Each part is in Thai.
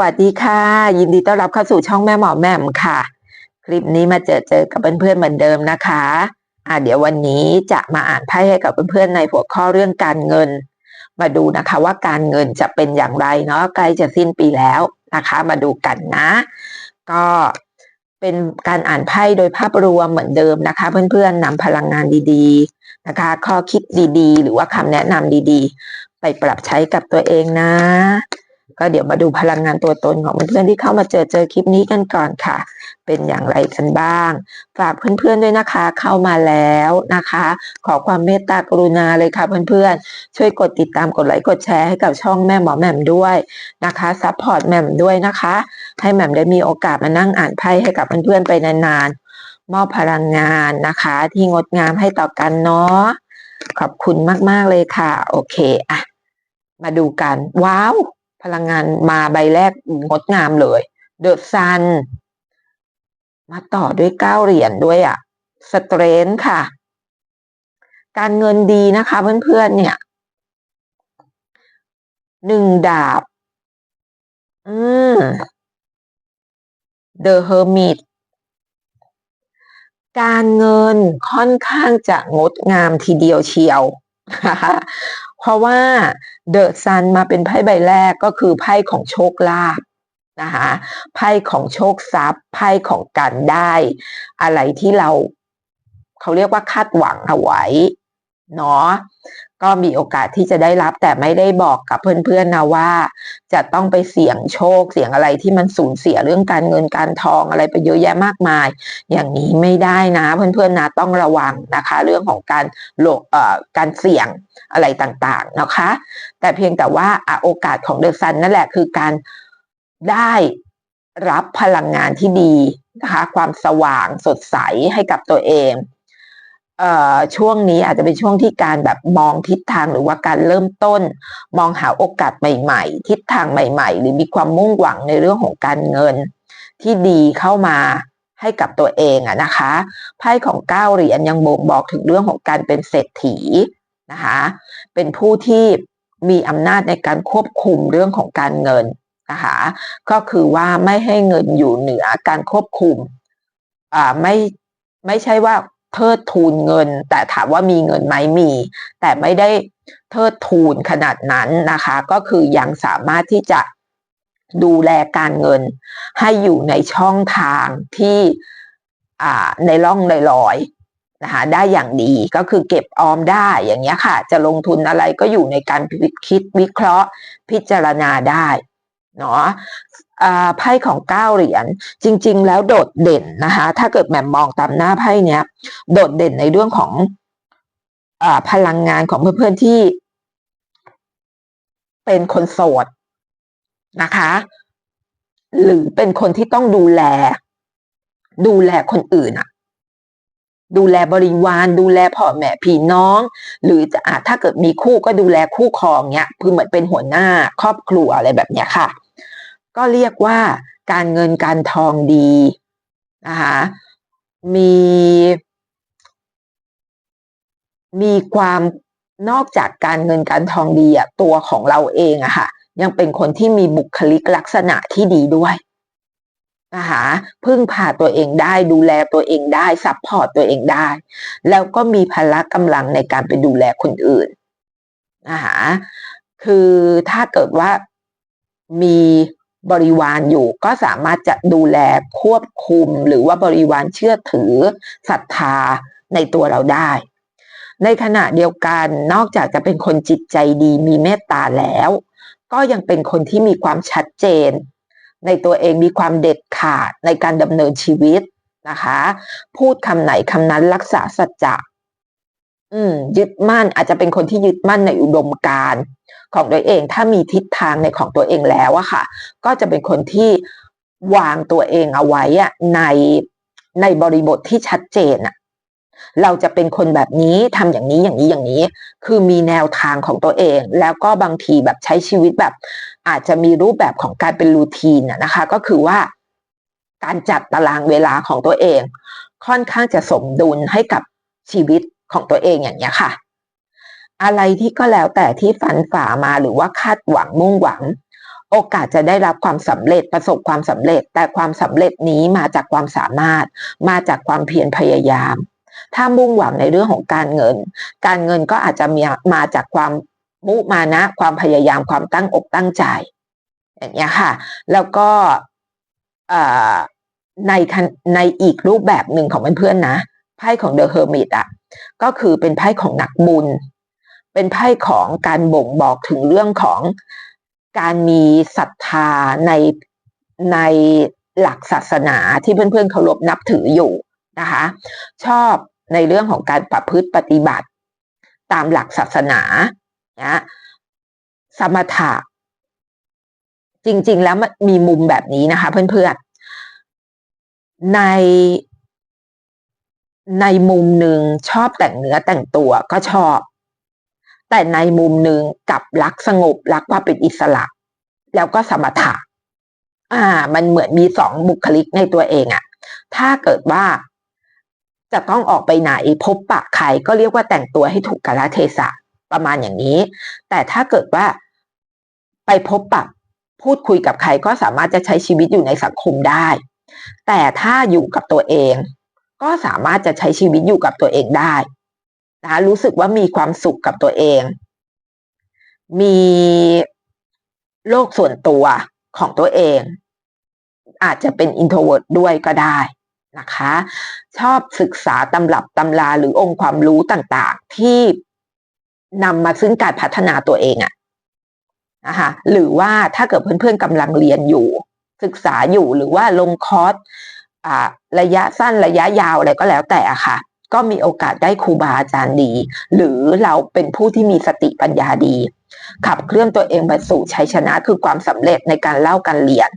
สวัสดีค่ะ ยินดีต้อนรับเข้าสู่ช่องแม่หมอแม่มค่ะ คลิปนี้มาเจอเจอกับเพื่อนๆเหมือนเดิมนะคะอ่าเดี๋ยววันนี้จะมาอ่านไพ่ให้กับเพื่อนๆในหัวข้อเรื่องการเงิน มาดูนะคะว่าการเงินจะเป็นอย่างไรเนาะใกล้จะสิ้นปีแล้วนะคะ มาดูกันนะ ก็เป็นการอ่านไพ่โดยภาพรวมเหมือนเดิมนะคะ เพื่อนๆนำพลังงานดีๆนะคะ ข้อคิดดีๆ หรือว่าคำแนะนำดีๆ ไปปรับใช้กับตัวเองนะ ก็เดี๋ยวมาดูพลังงานตัวตนของเพื่อนๆที่เข้ามาเจอเจอคลิปนี้กันก่อนค่ะ เป็นอย่างไรกันบ้าง ฝากเพื่อนๆด้วยนะคะ เข้ามาแล้วนะคะ ขอความเมตตากรุณาเลยค่ะเพื่อนๆ ช่วยกดติดตามกดไลค์กดแชร์ให้กับช่องแม่หมอแหม่มด้วยนะคะซัพพอร์ตแหม่มด้วยนะคะ ให้แหม่มได้มีโอกาสมานั่งอ่านไพ่ให้กับเพื่อนๆไปนานๆ มอบพลังงานนะคะ ที่งดงามให้ต่อกันเนาะขอบคุณมากๆเลยค่ะ โอเคอะมาดูกัน ว้าว พลังงานมาใบแรกงดงามเลย เดอะซัน มาต่อด้วยเก้าเหรียญด้วยอะ่ะสเตรนค่ะ การเงินดีนะคะเพื่อนๆเนี่ยหนึ่งดาบ อืม The Hermit การเงินค่อนข้างจะงดงามทีเดียวเชียว เพราะว่าเดอะซันมาเป็นไพ่ใบแรกก็คือไพ่ของโชคลาภนะคะไพ่ของโชคทรัพย์ไพ่ของการได้ อะไรที่เรา เขาเรียกว่าคาดหวังเอาไว้ เนาะก็มีโอกาสที่จะได้รับแต่ไม่ได้บอกกับเพื่อนๆนะว่า จะต้องไปเสี่ยงโชคเสี่ยงอะไรที่มันสูญเสียเรื่องการเงินการทองอะไรไปเยอะแยะมากมาย อย่างนี้ไม่ได้นะ เพื่อนๆนะต้องระวังนะคะ เรื่องของการโลเอ่อการเสี่ยงอะไรต่างๆนะคะ แต่เพียงแต่ว่าอโอกาสของเดอะซันนั่นแหละคือการได้รับพลังงานที่ดีนะคะ ความสว่างสดใสให้กับตัวเอง ช่วงนี้อาจจะเป็นช่วงที่การแบบมองทิศทางหรือว่าการเริ่มต้น มองหาโอกาสใหม่ๆ ทิศทางใหม่ๆ หรือมีความมุ่งหวังในเรื่องของการเงิน ที่ดีเข้ามาให้กับตัวเองอะนะคะไพ่ของเก้าเหรียญยังบ่งบอกถึงเรื่องของการเป็นเศรษฐีนะคะเป็นผู้ที่มีอำนาจในการควบคุมเรื่องของการเงินนะคะก็คือว่าไม่ให้เงินอยู่เหนือการควบคุมอ่าไม่ไม่ใช่ว่า เทิดทูนเงิน แต่ถามว่ามีเงินไหมมี แต่ไม่ได้เทิดทูนขนาดนั้นนะคะ ก็คือยังสามารถที่จะดูแลการเงิน ให้อยู่ในช่องทางที่ในร่องในรอยนะคะได้อย่างดีก็คือเก็บออมได้อย่างเงี้ยค่ะ จะลงทุนอะไรก็อยู่ในการคิดวิเคราะห์พิจารณาได้เนาะ ไพ่ของเก้าเหรียญจริง ๆ แล้วโดดเด่นนะคะ ถ้าเกิดแหม่มมองตามหน้าไพ่เนี้ย โดดเด่นในเรื่องของอพลังงานของเพื่อนๆที่ เป็นคนโสดนะคะ หรือเป็นคนที่ต้องดูแล ดูแลคนอื่นอะดูแลบริวาร ดูแลพ่อแม่พี่น้อง หรือจะอาจถ้าเกิดมีคู่ก็ดูแลคู่ครองเนี้ยคือเหมือนเป็นหัวหน้าครอบครัวอะไรแบบเนี้ยค่ะ ก็เรียกว่าการเงินการทองดีนะคะมีมีความนอกจากการเงินการทองดีอะตัวของเราเองอะค่ะ ยังเป็นคนที่มีบุคลิกลักษณะที่ดีด้วยนะคะพึ่งพาตัวเองได้ดูแลตัวเองได้ซัพพอร์ตตัวเองได้ แล้วก็มีพละกำลังในการไปดูแลคนอื่นนะคะคือถ้าเกิดว่ามี บริวารอยู่ ก็สามารถจะดูแลควบคุม หรือว่าบริวารเชื่อถือศรัทธาในตัวเราได้ ในขณะเดียวกันนอกจากจะเป็นคนจิตใจดีมีเมตตาแล้ว ก็ยังเป็นคนที่มีความชัดเจน ในตัวเองมีความเด็ดขาดในการดำเนินชีวิตนะคะ พูดคำไหนคำนั้นรักษาสัจจะอืมยึดมั่นอาจจะเป็นคนที่ยึดมั่นในอุดมการณ์ ของตัวเอง ถ้ามีทิศทางในของตัวเองแล้วอะค่ะ ก็จะเป็นคนที่วางตัวเองเอาไว้อะในในบริบทที่ชัดเจนอะเราจะเป็นคนแบบนี้ทำอย่างนี้อย่างนี้อย่างนี้ คือมีแนวทางของตัวเอง แล้วก็บางทีแบบใช้ชีวิตแบบ อาจจะมีรูปแบบของการเป็นรูทีนนะคะ ก็คือว่าการจัดตารางเวลาของตัวเอง ค่อนข้างจะสมดุลให้กับชีวิตของตัวเองอย่างนี้ค่ะ อะไรที่ก็แล้วแต่ที่ฝันฝ่ามาหรือว่าคาดหวังมุ่งหวัง โอกาสจะได้รับความสำเร็จประสบความสำเร็จ แต่ความสำเร็จนี้มาจากความสามารถ มาจากความเพียรพยายาม ถ้ามุ่งหวังในเรื่องของการเงิน การเงินก็อาจจะมีมาจากความมุมานะ ความพยายามความตั้งอกตั้งใจ อย่างเงี้ยค่ะ แล้วก็ในในอีกรูปแบบหนึ่งของเพื่อนๆนะไพ่ของเดอะเฮอร์มิตอะก็คือเป็นไพ่ของนักบุญ เป็นไพ่ของการบ่งบอกถึงเรื่องของการมีศรัทธาในในหลักศาสนาที่เพื่อนๆเคารพนับถืออยู่นะคะ ชอบในเรื่องของการประพฤติปฏิบัติ ตามหลักศาสนานะสมถะจริง ๆ แล้วมันมีมุมแบบนี้นะคะ เพื่อนๆ ในในมุมหนึ่งชอบแต่งเนื้อแต่งตัวก็ชอบ แต่ในมุมหนึ่งกับรักสงบรักว่าเป็นอิสระ แล้วก็สมถะ อ่า มันเหมือนมีสองบุคลิกในตัวเองอะถ้าเกิดว่าจะต้องออกไปไหนพบปะใครก็เรียกว่าแต่งตัวให้ถูกกาลเทศะประมาณอย่างนี้ แต่ถ้าเกิดว่าไปพบปะพูดคุยกับใครก็สามารถจะใช้ชีวิตอยู่ในสังคมได้ แต่ถ้าอยู่กับตัวเอง ก็สามารถจะใช้ชีวิตอยู่กับตัวเองได้ นะรู้สึกว่ามีความสุขกับตัวเอง มีโลกส่วนตัวของตัวเอง อาจจะเป็นอินโทรเวิร์ดด้วยก็ได้นะคะ ชอบศึกษาตำรับตำราหรือองค์ความรู้ต่างๆ ที่นำมาซึ่งการพัฒนาตัวเองอะนะคะหรือว่าถ้าเกิดเพื่อนๆกำลังเรียนอยู่ ศึกษาอยู่หรือว่าลงคอร์สระยะสั้นระยะยาวอะไรก็แล้วแต่อะค่ะ ก็มีโอกาสได้ครูบาอาจารย์ดี หรือเราเป็นผู้ที่มีสติปัญญาดี ขับเคลื่อนตัวเองไปสู่ชัยชนะคือความสำเร็จในการเล่าการเรียน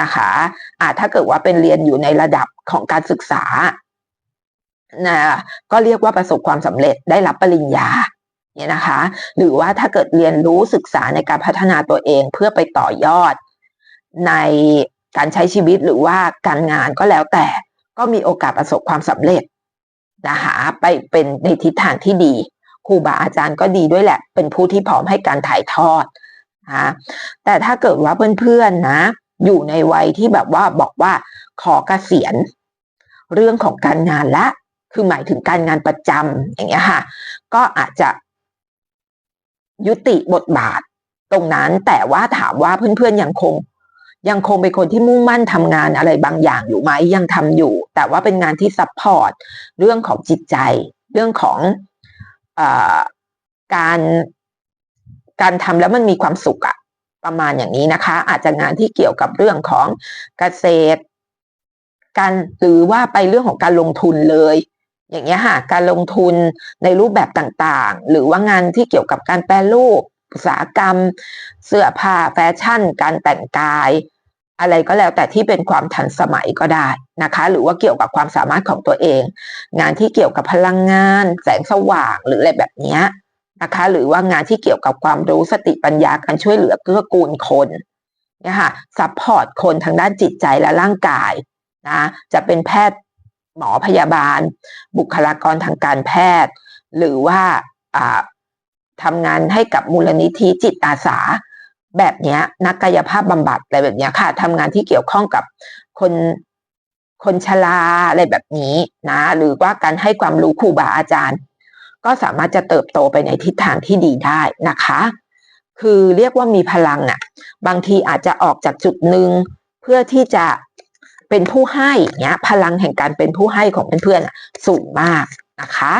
นะคะอาถ้าเกิดว่าเป็นเรียนอยู่ในระดับของการศึกษานะก็เรียกว่าประสบความสำเร็จได้รับปริญญาเนี่ยนะคะ หรือว่าถ้าเกิดเรียนรู้ศึกษาในการพัฒนาตัวเองเพื่อไปต่อยอด ในการใช้ชีวิตหรือว่าการงานก็แล้วแต่ก็มีโอกาสประสบความสำเร็จ นะคะไปเป็นในทิศทางที่ดีครูบาอาจารย์ก็ดีด้วยแหละ เป็นผู้ที่พร้อมให้การถ่ายทอดนะแต่ถ้าเกิดว่าเพื่อนๆนะ อยู่ในวัยที่แบบว่าบอกว่าขอเกษียณเรื่องของการงานละ คือหมายถึงการงานประจำอย่างเงี้ยค่ะ ก็อาจจะยุติบทบาทตรงนั้นแต่ว่าถามว่าเพื่อนๆยังคง ยังคงเป็นคนที่มุ่งมั่นทำงานอะไรบางอย่างอยู่ไหมยังทำอยู่ แต่ว่าเป็นงานที่ซัพพอร์ตเรื่องของจิตใจ เรื่องของอการการทำแล้วมันมีความสุขอะประมาณอย่างนี้นะคะ อาจจะงานที่เกี่ยวกับเรื่องของเกษตร การหรือว่าไปเรื่องของการลงทุนเลย อย่างเงี้ยค่ะการลงทุนในรูปแบบต่างๆ หรือว่างานที่เกี่ยวกับการแปลรูป อุตสาหกรรม เสื้อผ้าแฟชั่น การแต่งกาย อะไรก็แล้วแต่ที่เป็นความทันสมัยก็ได้นะคะ หรือว่าเกี่ยวกับความสามารถของตัวเอง งานที่เกี่ยวกับพลังงาน แสงสว่างหรืออะไรแบบนี้นะคะ หรือว่างานที่เกี่ยวกับความรู้สติปัญญาการช่วยเหลือเกื้อกูลคนเนี่ยค่ะซัพพอร์ตคนทางด้านจิตใจและร่างกายนะจะเป็นแพทย์หมอพยาบาล บุคลากรทางการแพทย์ หรือว่า ทำงานให้กับมูลนิธิจิตอาสา แบบนี้นักกายภาพบำบัดอะไรแบบนี้ค่ะทำงานที่เกี่ยวข้องกับคนคนชราอะไรแบบนี้นะ หรือว่าการให้ความรู้ครูบาอาจารย์ ก็สามารถจะเติบโตไปในทิศทางที่ดีได้นะคะ คือเรียกว่ามีพลังอะ่ะ บางทีอาจจะออกจากจุดหนึ่งเพื่อที่จะเป็นผู้ให้เนี้ย พลังแห่งการเป็นผู้ให้ของเพื่อนๆสูงมากนะคะ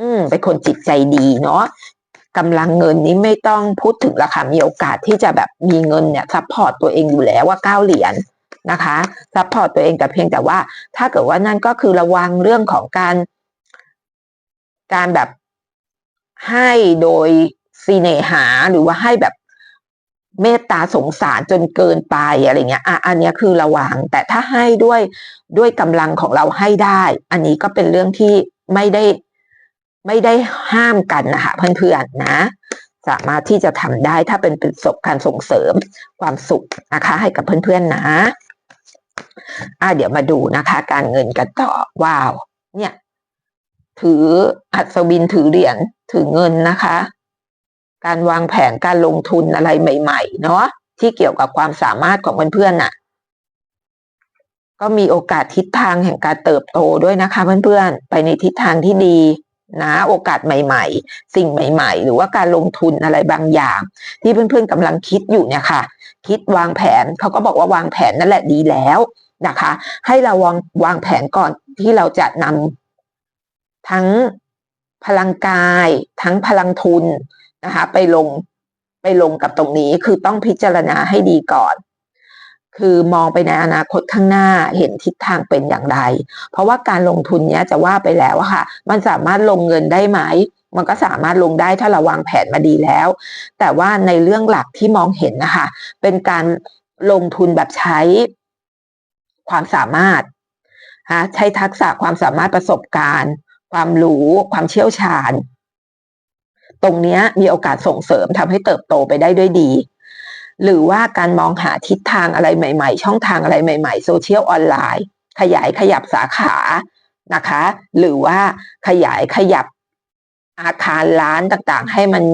อืมเป็นคนจิตใจดีเนาะ กำลังเงินนี้ไม่ต้องพูดถึงราคามีโอกาสที่จะแบบมีเงินเนี่ยซัพพอร์ตตัวเองอยู่แล้วว่าเก้าเหรียญนะคะซัพพอร์ตตัวเองแต่เพียงแต่ว่า ถ้าเกิดว่านั่นก็คือระวังเรื่องของการการแบบให้โดยซีเนหาหรือว่าให้แบบเมตตาสงสารจนเกินไปอะไรเงี้ยอะอันนี้คือระวัง แต่ถ้าให้ด้วยด้วยกำลังของเราให้ได้ อันนี้ก็เป็นเรื่องที่ไม่ได้ ไม่ได้ห้ามกันนะคะเพื่อนๆนะ สามารถที่จะทำได้ถ้าเป็นประสบการส่งเสริมความสุขนะคะ ให้กับเพื่อนๆนะอ่าเดี๋ยวมาดูนะคะ การเงินกันต่อว้าว เนี่ย ถืออัศวินถือเหรียญถือเงินนะคะ การวางแผนการลงทุนอะไรใหม่ ๆ เนาะที่เกี่ยวกับความสามารถของเพื่อนๆน่ะ ก็มีโอกาสทิศทางแห่งการเติบโตด้วยนะคะ เพื่อนๆไปในทิศทางที่ดี นะโอกาสใหม่ ๆ สิ่งใหม่ ๆ หรือว่าการลงทุนอะไรบางอย่าง ที่เพื่อนๆกำลังคิดอยู่เนี่ยค่ะ คิดวางแผนเขาก็บอกว่าวางแผนนั่นแหละดีแล้วนะคะ ให้เราวางวางแผนก่อนที่เราจะนำทั้งพลังกาย ทั้งพลังทุนนะคะ ไปลงไปลงกับตรงนี้คือต้องพิจารณาให้ดีก่อน คือมองไปในอนาคตข้างหน้าเห็นทิศทางเป็นอย่างไร เพราะว่าการลงทุนเนี้ยจะว่าไปแล้วค่ะ มันสามารถลงเงินได้ไหม มันก็สามารถลงได้ถ้าเราวางแผนมาดีแล้ว แต่ว่าในเรื่องหลักที่มองเห็นนะคะ เป็นการลงทุนแบบใช้ความสามารถใช้ทักษะความสามารถประสบการณ์ ความรู้ความเชี่ยวชาญ ตรงเนี้ยมีโอกาสส่งเสริมทำให้เติบโตไปได้ด้วยดี หรือว่าการมองหาทิศทางอะไรใหม่ ๆ ช่องทางอะไรใหม่ๆโซเชียลออนไลน์ ขยายขยับสาขานะคะ หรือว่าขยายขยับอาคารร้านต่างๆ ให้มัน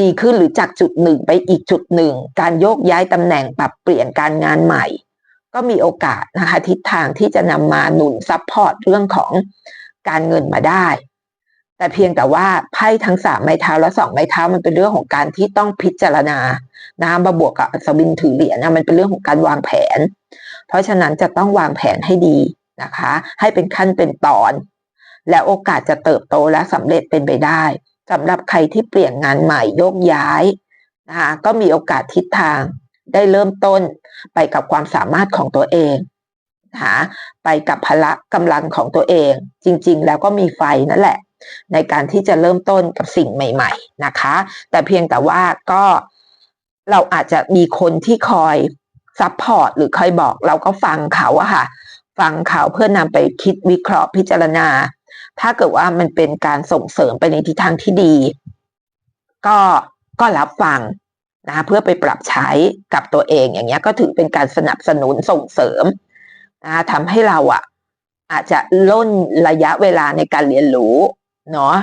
ดีขึ้นหรือจากจุดหนึ่งไปอีกจุดหนึ่ง การโยกย้ายตำแหน่งปรับเปลี่ยนการงานใหม่ ก็มีโอกาสนะคะทิศทางที่จะนำมาหนุนซัพพอร์ตเรื่องของการเงินมาได้ แต่เพียงแต่ว่าไพ่ทั้งสามไม้เท้าและสองไม้เท้ามันเป็นเรื่องของการที่ต้องพิจารณา นะมาบวกกับอัศวินถือเหรียญนะมันเป็นเรื่องของการวางแผน เพราะฉะนั้นจะต้องวางแผนให้ดีนะคะ ให้เป็นขั้นเป็นตอน และโอกาสจะเติบโตและสำเร็จเป็นไปได้สำหรับใครที่เปลี่ยนงานใหม่โยกย้ายนะคะก็มีโอกาสทิศทางได้เริ่มต้นไปกับความสามารถของตัวเองนะคะไปกับพละกำลังของตัวเอง จริง ๆ แล้วก็มีไฟนั่นแหละ ในการที่จะเริ่มต้นกับสิ่งใหม่ ๆ นะคะ แต่เพียงแต่ว่าก็ เราอาจจะมีคนที่คอยซัพพอร์ตหรือคอยบอกเราก็ฟังเขาอะค่ะ ฟังเขาเพื่อนำไปคิดวิเคราะห์พิจารณา ถ้าเกิดว่ามันเป็นการส่งเสริมไปในทิศทางที่ดี ก็ก็รับฟังนะเพื่อไปปรับใช้กับตัวเองอย่างเงี้ยก็ถือเป็นการสนับสนุนส่งเสริมนะทำให้เราอะอาจจะล่นระยะเวลาในการเรียนรู้เนาะ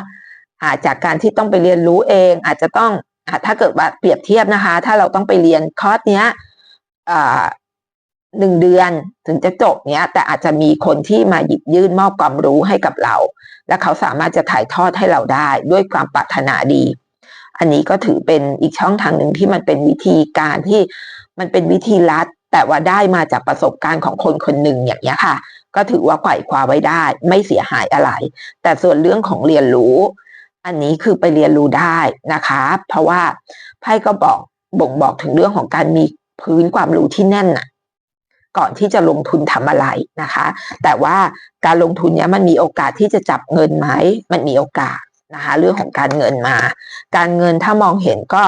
อาจจากการที่ต้องไปเรียนรู้เอง อาจจะต้อง ถ้าเกิดว่าเปรียบเทียบนะคะ ถ้าเราต้องไปเรียนคอร์สเนี้ยหนึ่งเดือนถึงจะจบเนี้ย แต่อาจจะมีคนที่มาหยิบยื่นมอบความรู้ให้กับเรา และเขาสามารถจะถ่ายทอดให้เราได้ด้วยความปรารถนาดี อันนี้ก็ถือเป็นอีกช่องทางหนึ่งที่มันเป็นวิธีการที่มันเป็นวิธีลัด แต่ว่าได้มาจากประสบการณ์ของคนคนหนึ่งอย่างนี้ค่ะ ก็ถือว่าไขว่คว้าไว้ได้ ไม่เสียหายอะไร แต่ส่วนเรื่องของเรียนรู้ อันนี้คือไปเรียนรู้ได้นะคะ เพราะว่าไพ่ก็บอกบ่งบอกถึงเรื่องของการมีพื้นความรู้ที่แน่นนะก่อนที่จะลงทุนทำอะไรนะคะ แต่ว่าการลงทุนเนี้ยมันมีโอกาสที่จะจับเงินไหมมันมีโอกาสนะคะเรื่องของการเงินมา การเงินถ้ามองเห็นก็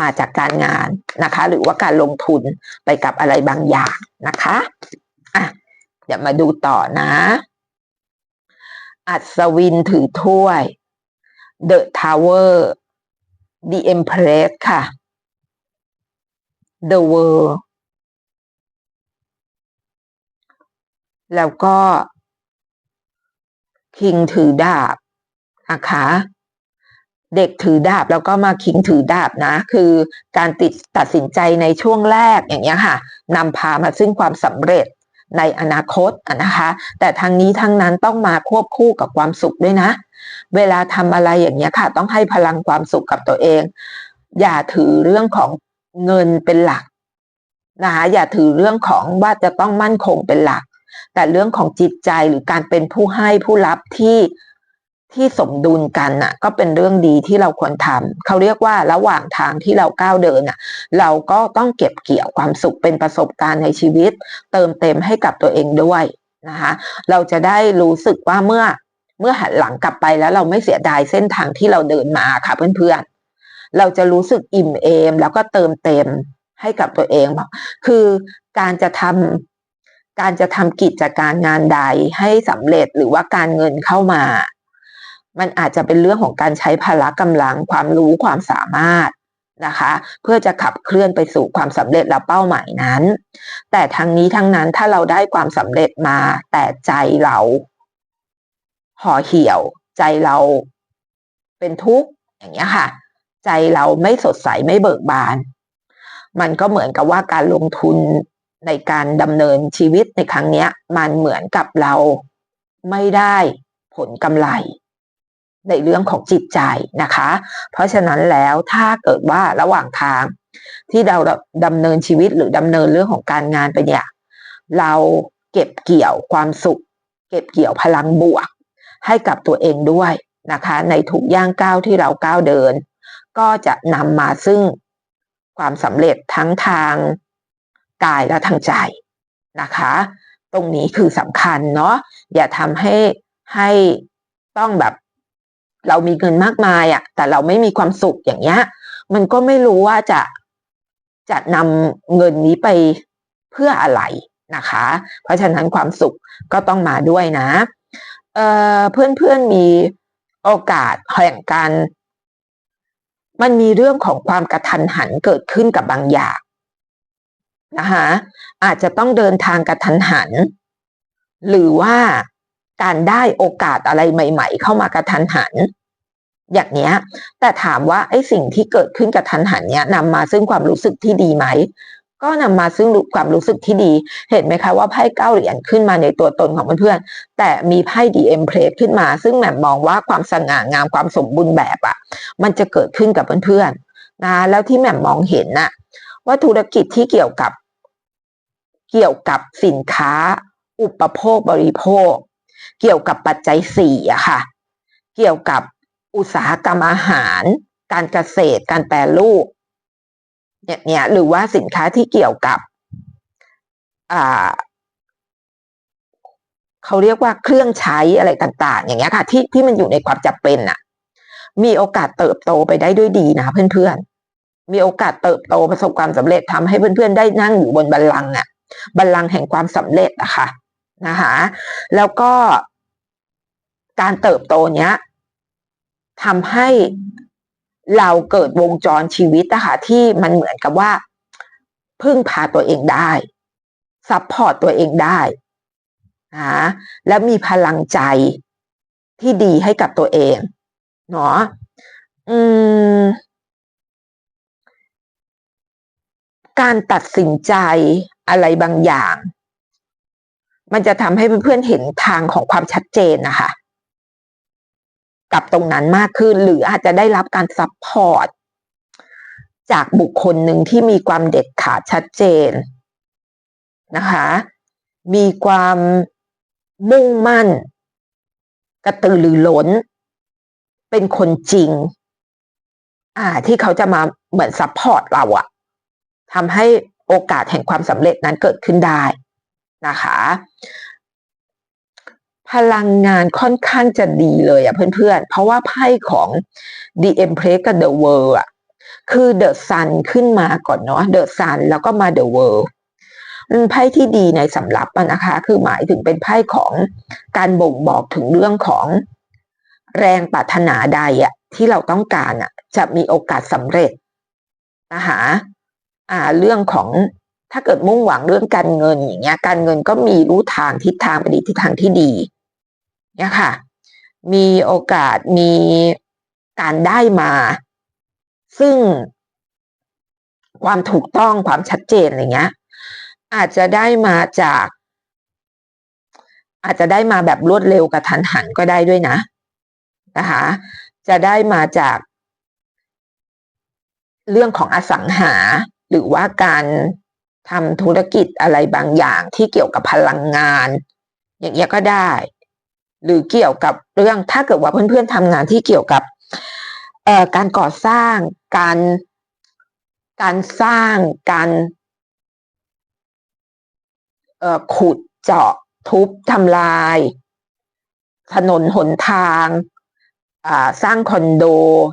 มาจากการงานนะคะ หรือว่าการลงทุนไปกับอะไรบางอย่างนะคะอะเดี๋ยวมาดูต่อนะ อัศวินถือถ้วย The Tower The Empress ค่ะ The World แล้วก็ คิงถือดาบนะคะเด็กถือดาบแล้วก็มาคิงถือดาบนะ คือการติดตัดสินใจในช่วงแรกอย่างเงี้ยค่ะนำพามาซึ่งความสำเร็จในอนาคตนะคะ แต่ทางนี้ทั้งนั้นต้องมาควบคู่กับความสุขด้วยนะ เวลาทำอะไรอย่างเงี้ยค่ะ ต้องให้พลังความสุขกับตัวเอง อย่าถือเรื่องของเงินเป็นหลักนะคะอย่าถือเรื่องของว่าจะต้องมั่นคงเป็นหลัก แต่เรื่องของจิตใจหรือการเป็นผู้ให้ผู้รับที่ที่สมดุลกันน่ะ ก็เป็นเรื่องดีที่เราควรทำเขาเรียกว่าระหว่างทางที่เราก้าวเดินน่ะ เราก็ต้องเก็บเกี่ยวความสุขเป็นประสบการณ์ในชีวิต เติมเต็มให้กับตัวเองด้วยนะคะเราจะได้รู้สึกว่าเมื่อ เมื่อหันหลังกลับไปแล้วเราไม่เสียดายเส้นทางที่เราเดินมาค่ะเพื่อนๆ เราจะรู้สึกอิ่มเอม แล้วก็เติมเต็มให้กับตัวเอง คือการจะทำการจะทำกิจการงานใดให้สำเร็จหรือว่าการเงินเข้ามา มันอาจจะเป็นเรื่องของการใช้พละกำลังความรู้ความสามารถนะคะ เพื่อจะขับเคลื่อนไปสู่ความสำเร็จและเป้าหมายนั้น แต่ทั้งนี้ทั้งนั้นถ้าเราได้ความสำเร็จมาแต่ใจเรา ห่อเหี่ยว ใจเราเป็นทุกข์อย่างเงี้ยค่ะ ใจเราไม่สดใสไม่เบิกบาน มันก็เหมือนกับว่าการลงทุนในการดำเนินชีวิตในครั้งเนี้ย มันเหมือนกับเราไม่ได้ผลกำไร ในเรื่องของจิตใจนะคะ เพราะฉะนั้นแล้วถ้าเกิดว่าระหว่างทางที่เราดำเนินชีวิตหรือดำเนินเรื่องของการงานไปเนี่ย เราเก็บเกี่ยวความสุข เก็บเกี่ยวพลังบวก ให้กับตัวเองด้วยนะคะ ในทุกย่างก้าวที่เราก้าวเดิน ก็จะนำมาซึ่งความสำเร็จทั้งทางกายและทางใจนะคะ ตรงนี้คือสำคัญเนาะอย่าทำให้ให้ต้องแบบเรามีเงินมากมายอะ่ะแต่เราไม่มีความสุขอย่างเงี้ย มันก็ไม่รู้ว่าจะจะนำเงินนี้ไปเพื่ออะไรนะคะ เพราะฉะนั้นความสุขก็ต้องมาด้วยนะ เอ่อเพื่อนๆมีโอกาสแห่งการมันมีเรื่องของความกระทันหันเกิดขึ้นกับบางอย่างนะคะอาจจะต้องเดินทางกระทันหัน หรือว่าการได้โอกาสอะไรใหม่ ๆ เข้ามากระทันหัน อย่างเนี้ย แต่ถามว่าไอ้สิ่งที่เกิดขึ้นกระทันหันเนี้ยนำมาซึ่งความรู้สึกที่ดีไหม ก็นำมาซึ่งความรู้สึกที่ดี เห็นไหมคะว่าไพ่เก้าเหรียญขึ้นมาในตัวตนของเพื่อนๆแต่มีไพ่ดีเอ็มเพลสขึ้นมา ซึ่งแหม่มมองว่าความสง่างามความสมบูรณ์แบบอะ่ะ มันจะเกิดขึ้นกับเพื่อนๆนะแล้วที่แหม่มมองเห็นน่ะว่าธุรกิจที่เกี่ยวกับ เกี่ยวกับสินค้า อุปโภคบริโภค เกี่ยวกับปัจจัยสี่อะค่ะ เกี่ยวกับอุตสาหกรรมอาหาร การเกษตร การแปรรูป เนี่ยเนี่ยหรือว่าสินค้าที่เกี่ยวกับอ่าเขาเรียกว่าเครื่องใช้อะไรต่าง ๆ อย่างเงี้ยค่ะ ที่ที่มันอยู่ในความจำเป็นอะมีโอกาสเติบโตไปได้ด้วยดีนะเพื่อนๆ มีโอกาสเติบโตประสบความสำเร็จทำให้เพื่อนๆ ได้นั่งอยู่บนบัลลังก์อะบัลลังก์แห่งความสำเร็จอะค่ะนะคะแล้วก็การเติบโตเนี้ยทำให้ เราเกิดวงจรชีวิตนะคะที่มันเหมือนกับว่า พึ่งพาตัวเองได้ซัพพอร์ตตัวเองได้นะและมีพลังใจที่ดีให้กับตัวเองเนาะอืม การตัดสินใจอะไรบางอย่าง มันจะทำให้เพื่อนๆเห็นทางของความชัดเจนนะคะ กับตรงนั้นมากขึ้น หรืออาจจะได้รับการซัพพอร์ตจากบุคคลหนึ่งที่มีความเด็ดขาดชัดเจนนะคะ มีความมุ่งมั่น กระตือรือร้น เป็นคนจริง อ่า ที่เขาจะมาเหมือนซัพพอร์ตเราอะทำให้โอกาสแห่งความสำเร็จนั้นเกิดขึ้นได้นะคะ พลังงานค่อนข้างจะดีเลยอะเพื่อนๆ เพราะว่าไพ่ของ The Empress กับ The World อะคือ The Sun ขึ้นมาก่อนเนาะ The Sun แล้วก็มา The World ไพ่ที่ดีในสำรับนะคะ คือหมายถึงเป็นไพ่ของการบ่งบอกถึงเรื่องของแรงปรารถนาใดอะที่เราต้องการอะจะมีโอกาสสำเร็จนะคะอ่าเรื่องของถ้าเกิดมุ่งหวังเรื่องการเงินอย่างเงี้ยการเงินก็มีรู้ทางทิศทางไปดีทิศทางที่ดี เนี่ยค่ะ มีโอกาสมีการได้มา ซึ่งความถูกต้องความชัดเจนอะไรเงี้ย อาจจะได้มาจาก อาจจะได้มาแบบรวดเร็วกับทันหันก็ได้ด้วยนะนะคะจะได้มาจาก เรื่องของอสังหา หรือว่าการทำธุรกิจอะไรบางอย่างที่เกี่ยวกับพลังงาน อย่างเงี้ยก็ได้ หรือเกี่ยวกับเรื่องถ้าเกิดว่าเพื่อนๆทำงานที่เกี่ยวกับการก่อสร้างการการสร้างการขุดเจาะทุบทำลาย ถนนหนทางสร้างคอนโด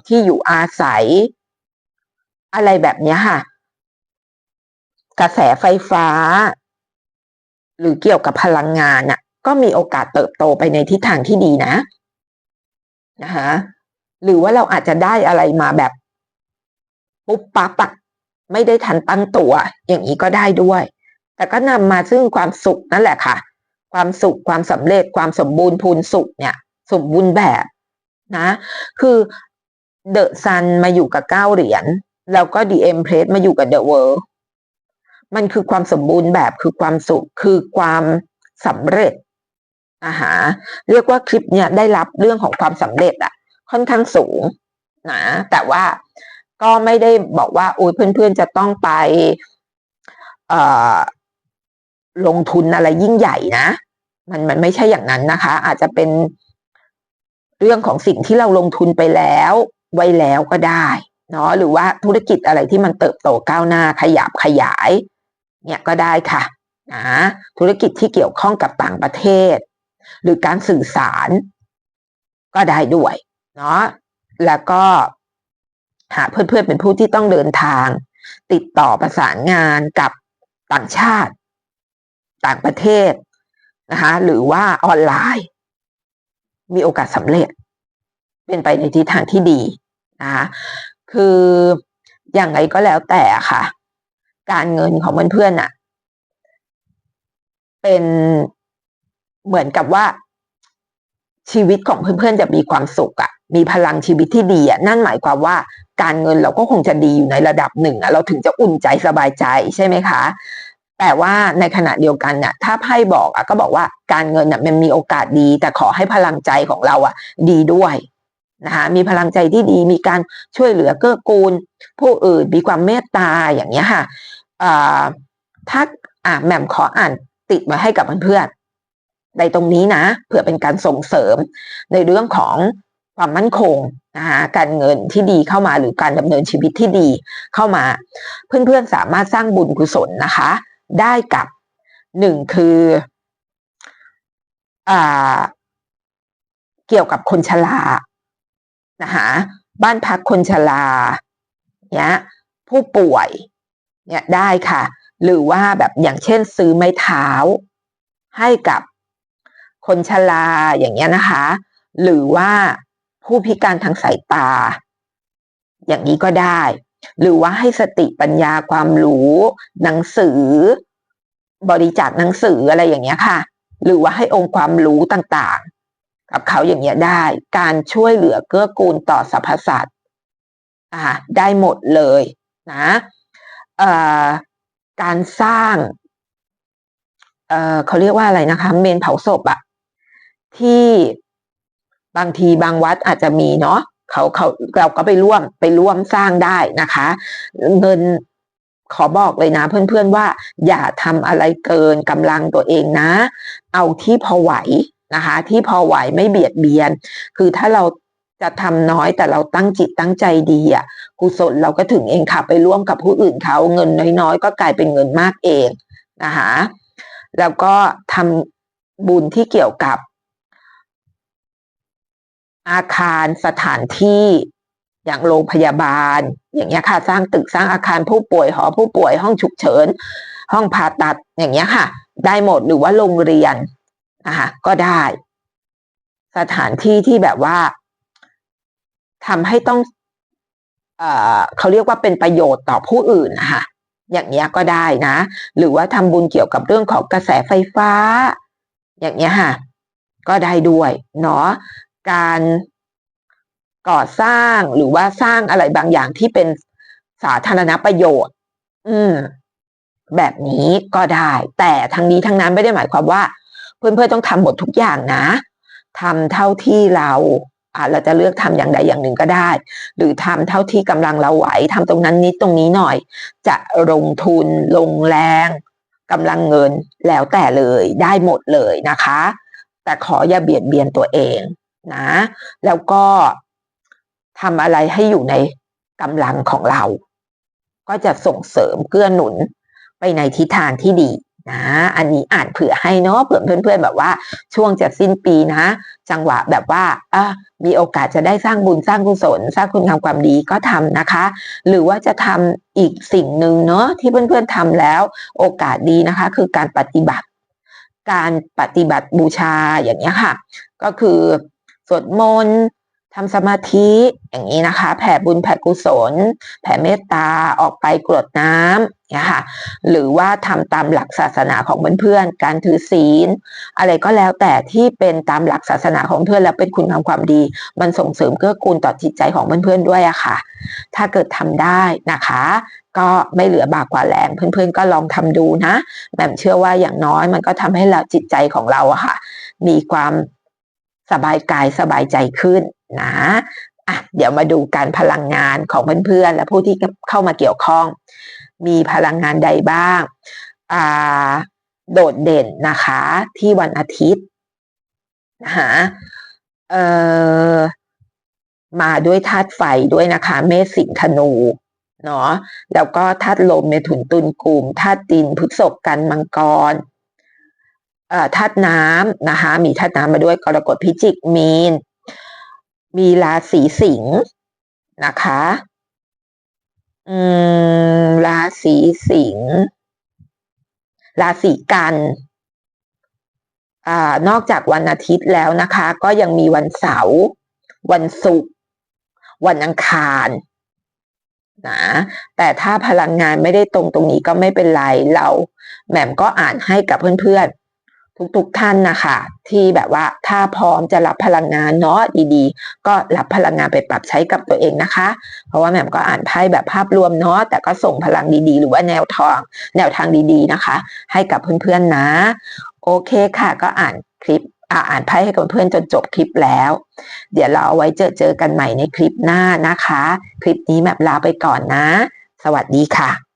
ที่อยู่อาศัย อะไรแบบนี้ค่ะ กระแสไฟฟ้า หรือเกี่ยวกับพลังงานอะ ก็มีโอกาสเติบโตไปในทิศทางที่ดีนะนะคะหรือว่าเราอาจจะได้อะไรมาแบบปุ๊บปั๊บอะไม่ได้ทันตั้งตัว อย่างนี้ก็ได้ด้วย แต่ก็นำมาซึ่งความสุขนั่นแหละค่ะ ความสุขความสำเร็จความสมบูรณ์พูนสุขเนี่ย สมบูรณ์แบบนะ คือเดอะซันมาอยู่กับเก้าเหรียญแล้วก็ดีเอ็มเพลสมาอยู่กับเดอะเวิร์มันคือความสมบูรณ์แบบคือความสุขคือความสำเร็จ นะคะเรียกว่าคลิปเนี่ยได้รับเรื่องของความสำเร็จอะค่อนข้างสูงนะแต่ว่าก็ไม่ได้บอกว่าโอ้ยเพื่อนๆจะต้องไปเอ่อลงทุนอะไรยิ่งใหญ่นะ มันมันไม่ใช่อย่างนั้นนะคะ อาจจะเป็นเรื่องของสิ่งที่เราลงทุนไปแล้ว ไว้แล้วก็ได้เนาะหรือว่าธุรกิจอะไรที่มันเติบโตก้าวหน้าขยับขยาย เนี่ยก็ได้ค่ะนะธุรกิจที่เกี่ยวข้องกับต่างประเทศ หรือการสื่อสารก็ได้ด้วยเนาะแล้วก็หาเพื่อนๆเป็นผู้ที่ต้องเดินทาง ติดต่อประสานงานกับต่างชาติ ต่างประเทศนะคะหรือว่าออนไลน์ มีโอกาสสำเร็จ เป็นไปในทิศทางที่ดีนะคะคืออย่างไรก็แล้วแต่ค่ะ การเงินของเพื่อนๆน่ะ เป็น เหมือนกับว่า ชีวิตของเพื่อนๆจะมีความสุขอะมีพลังชีวิตที่ดีอะนั่นหมายความว่า การเงินเราก็คงจะดีอยู่ในระดับหนึ่งอะเราถึงจะอุ่นใจสบายใจใช่ไหมคะ แต่ว่าในขณะเดียวกันเนี่ยถ้าไพ่บอกอะก็บอกว่าการเงินน่ะมันมีโอกาสดี แต่ขอให้พลังใจของเราอะดีด้วยนะคะมีพลังใจที่ดีมีการช่วยเหลือเกื้อกูล ผู้อื่นมีความเมตตาอย่างเงี้ยค่ะถ้าอ่าแหม่มขออ่านติดมาให้กับเพื่อน ในตรงนี้นะเพื่อเป็นการส่งเสริมในเรื่องของความมั่นคงนะคะการเงินที่ดีเข้ามาหรือการดำเนินชีวิตที่ดีเข้ามา เพื่อนๆสามารถสร้างบุญกุศลนะคะ ได้กับหนึ่งคืออ่าเกี่ยวกับคนชรานะคะบ้านพักคนชราเนี่ยผู้ป่วยเนี่ยได้ค่ะ หรือว่าแบบอย่างเช่นซื้อไม้เท้าให้กับ คนชราอย่างเงี้ยนะคะ หรือว่าผู้พิการทางสายตา อย่างนี้ก็ได้ หรือว่าให้สติปัญญาความรู้ หนังสือ บริจาคหนังสืออะไรอย่างเงี้ยค่ะ หรือว่าให้องค์ความรู้ต่างๆ กับเขาอย่างเงี้ยได้ การช่วยเหลือเกื้อกูลต่อสรรพสัตว์อ่าได้หมดเลยนะเอ่อการสร้างเอ่อเขาเรียกว่าอะไรนะคะ เมนเผาศพอะ ที่บางทีบางวัดอาจจะมีเนาะเขาเขาเราก็ไปร่วมไปร่วมสร้างได้นะคะ เงินขอบอกเลยนะ เพื่อนๆว่า อย่าทำอะไรเกินกำลังตัวเองนะ เอาที่พอไหวนะคะ ที่พอไหวไม่เบียดเบียน คือถ้าเราจะทำน้อยแต่เราตั้งจิตตั้งใจดีอะกุศลเราก็ถึงเองค่ะ ไปร่วมกับผู้อื่นเขาเงินน้อยๆ ก็กลายเป็นเงินมากเองนะคะแล้วก็ทำบุญที่เกี่ยวกับ อาคารสถานที่อย่างโรงพยาบาล อย่างเงี้ยค่ะ สร้างตึกสร้างอาคารผู้ป่วยหอผู้ป่วยห้องฉุกเฉิน ห้องผ่าตัดอย่างเงี้ยค่ะ ได้หมดหรือว่าโรงเรียนนะคะก็ได้ สถานที่ที่แบบว่าทำให้ต้องเอ่อเขาเรียกว่าเป็นประโยชน์ต่อผู้อื่นนะคะอย่างเงี้ยก็ได้นะ หรือว่าทำบุญเกี่ยวกับเรื่องของกระแสไฟฟ้า อย่างเงี้ยค่ะ ก็ได้ด้วยเนาะ การก่อสร้างหรือว่าสร้างอะไรบางอย่างที่เป็นสาธารณประโยชน์ อืม แบบนี้ก็ได้ แต่ทั้งนี้ทั้งนั้นไม่ได้หมายความว่า เพื่อนๆต้องทำหมดทุกอย่างนะทำเท่าที่เราอาเราจะเลือกทำอย่างใดอย่างหนึ่งก็ได้ หรือทำเท่าที่กำลังเราไหวทำตรงนั้นนิดตรงนี้หน่อย จะลงทุน ลงแรงกำลังเงินแล้วแต่เลยได้หมดเลยนะคะ แต่ขออย่าเบียดเบียนตัวเอง นะ แล้วก็ทำอะไรให้อยู่ในกำลังของเรา ก็จะส่งเสริมเกื้อหนุนไปในทิศทางที่ดีนะ อันนี้อ่านเผื่อให้เนาะเผื่อเพื่อนๆแบบว่า ช่วงจะสิ้นปีนะ จังหวะแบบว่าอะมีโอกาสจะได้สร้างบุญสร้างกุศลสร้างคุณงามความดีก็ทำนะคะ หรือว่าจะทำอีกสิ่งหนึ่งเนาะที่เพื่อนๆทำแล้ว โอกาสดีนะคะ คือการปฏิบัติ การปฏิบัติบูชาอย่างนี้ค่ะ ก็คือ สวดมนต์ทำสมาธิอย่างนี้นะคะ แผ่บุญแผ่กุศล แผ่เมตตาออกไปกรวดน้ำเนี่ยค่ะหรือว่าทำตามหลักศาสนาของเพื่อนๆการถือศีล อะไรก็แล้วแต่ที่เป็นตามหลักศาสนาของเพื่อนแล้วเป็นคุณงามความดี มันส่งเสริมเกื้อกูลต่อจิตใจของเพื่อนๆด้วยอะค่ะ ถ้าเกิดทำได้นะคะ ก็ไม่เหลือบากกว่าแรงเพื่อนๆ ก็ลองทำดูนะแหม่มเชื่อว่าอย่างน้อยมันก็ทำให้เราจิตใจของเราอะค่ะ มีความ สบายกายสบายใจขึ้นนะอะเดี๋ยวมาดูการพลังงานของเพื่อนๆ และผู้ที่เข้ามาเกี่ยวข้อง มีพลังงานใดบ้างอ่าโดดเด่นนะคะที่วันอาทิตย์นะคะเอ่อมาด้วยธาตุไฟด้วยนะคะ เมษสิงธนูเนาะแล้วก็ธาตุลมเมถุนตุลกลุ่มธาตุดินพฤษภกันมังกร ธาตุน้ำนะคะ มีธาตุน้ำมาด้วยกรกฎพิจิกมีน มีราศีสิงห์นะคะ อืม ราศีสิงห์ราศีกันอ่านอกจากวันอาทิตย์แล้วนะคะ ก็ยังมีวันเสาร์วันศุกร์วันอังคารนะแต่ถ้าพลังงานไม่ได้ตรงตรงนี้ก็ไม่เป็นไรเราแหม่มก็อ่านให้กับเพื่อน ทุกๆท่านนะคะที่แบบว่าถ้าพร้อมจะรับพลังงานเนาะดีๆ ก็รับพลังงานไปปรับใช้กับตัวเองนะคะ เพราะว่าแหม่มก็อ่านไพ่แบบภาพรวมเนาะแต่ก็ส่งพลังดีๆ หรือว่าแนวทางแนวทางดีๆนะคะ ให้กับเพื่อนๆนะ โอเคค่ะก็อ่านคลิปอ่าอ่านไพ่ให้กับเพื่อนจนจบคลิปแล้ว เดี๋ยวเราเอาไว้เจอเจอกันใหม่ในคลิปหน้านะคะ คลิปนี้แบบลาไปก่อนนะ สวัสดีค่ะ